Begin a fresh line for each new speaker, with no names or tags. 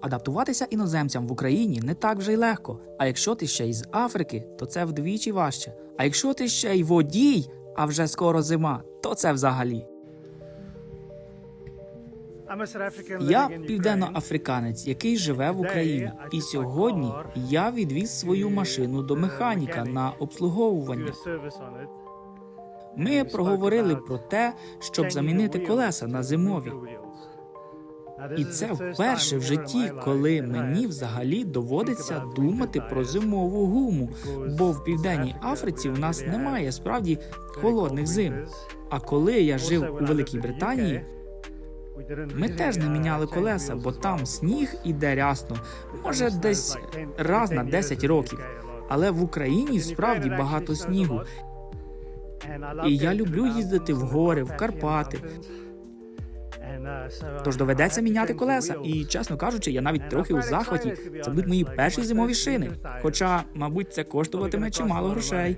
Адаптуватися іноземцям в Україні не так вже й легко. А якщо ти ще й з Африки, то це вдвічі важче. А якщо ти ще й водій, а вже скоро зима, то це взагалі. Я південноафриканець, який живе в Україні, і сьогодні я відвіз свою машину до механіка на обслуговування. Ми проговорили про те, щоб замінити колеса на зимові. І це вперше в житті, коли мені взагалі доводиться думати про зимову гуму, бо в південній Африці в нас немає справді холодних зим. А коли я жив у Великій Британії, ми теж не міняли колеса, бо там сніг іде рясно, може десь раз на 10 років. Але в Україні справді багато снігу. І я люблю їздити в гори, в Карпати. Тож доведеться міняти колеса. І чесно кажучи, я навіть трохи у захваті. Це будуть мої перші зимові шини. Хоча, мабуть, це коштуватиме чимало грошей.